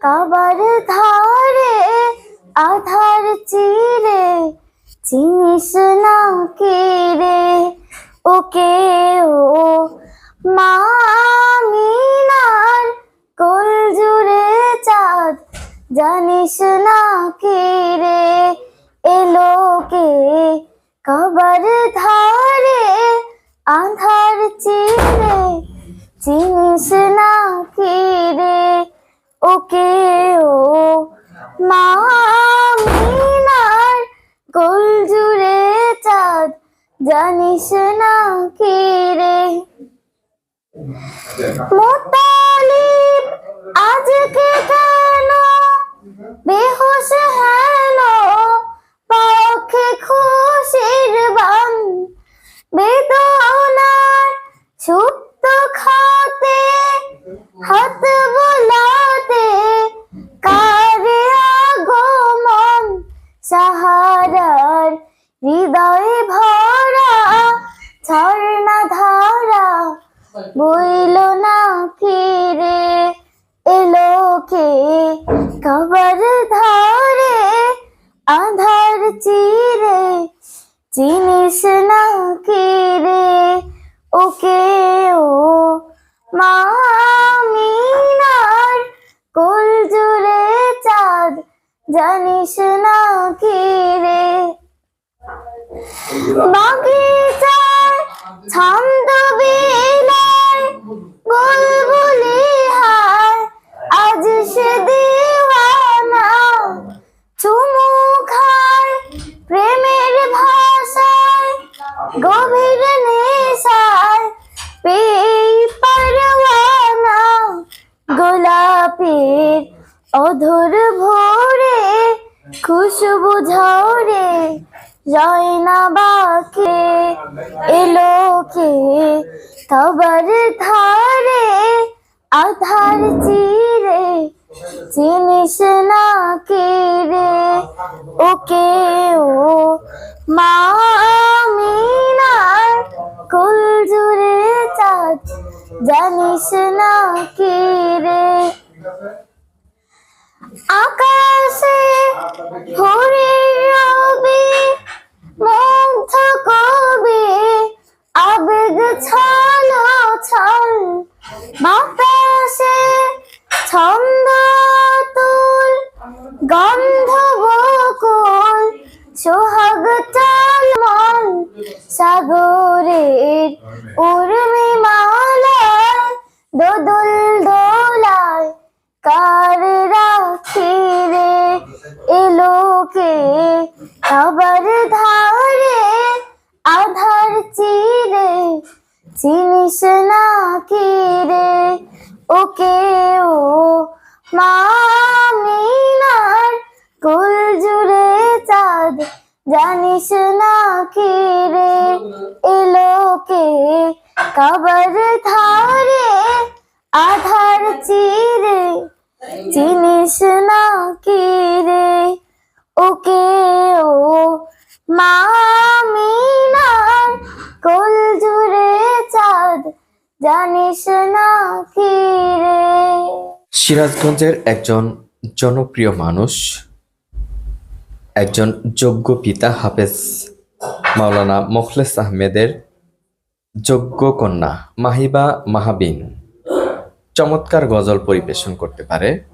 কাবার ধারে আধার চিরে, চিনিস না কে রে? ওকে ও? মামিনার কোল জুড়ে চাঁদ, জানিস না কে রে? এলো কে? কাবার জানিস না কি রে? আজকে কেন? বেহুশ হেন পক্ষে খুশির বান। বেদনার সুপ্ত খাতে, হাত বোলাতে, কারে আগমন? সাহারার হৃদয়ে ভরা ঝর্ণা ধারা বইল না কে রে? এলো কে? কবর ধারে, আধার চিরে, চিনিস না কে রে? ওকে ও মামিনার কোল জুড়ে চাঁদ, জানিস না কে রে? বাগিচার ছন্দ বিলায় বুলবুলি হায় আজ সে দিওয়ানা। চুমু খায় প্রেমের ভাষায়, গভীর নেশায় পেই পারওয়ানা, গোলাপের অধর ভোরে, খুশবু ঝরে যায় না বাকে, এলো কে কবর ধারে, আধার চিরে, চিনিস না কে রে? ওকে ও মামিনার কুল জুড়ে চাঁদ, জানিস না কে রে? আকাশে ঘুরে গন্ধ বকুল সোহাগ চাল মন সাগরের উর্মি মালায়, দোদুল দোলায়, কার রাখি এলোকে আবার ধারে আধার চিরে, চিনিস না কি রে? ওকে ও মামিনার কুল জুড়ে চাঁদ, জানিস না কি রে? এলোকে কবর ধারে আধার চিরে, চিনিস না কি রে? ওকে ও মামিনার কোল জুড়ে চাঁদ, জানিস না কি রে? সিরাজগঞ্জের একজন জনপ্রিয় মানুষ একজন যোগ্য পিতা হাফেজ মাওলানা মোখলেস আহমেদের যোগ্য কন্যা মাহিবা মাহাবিন। চমৎকার গজল পরিবেশন করতে পারে।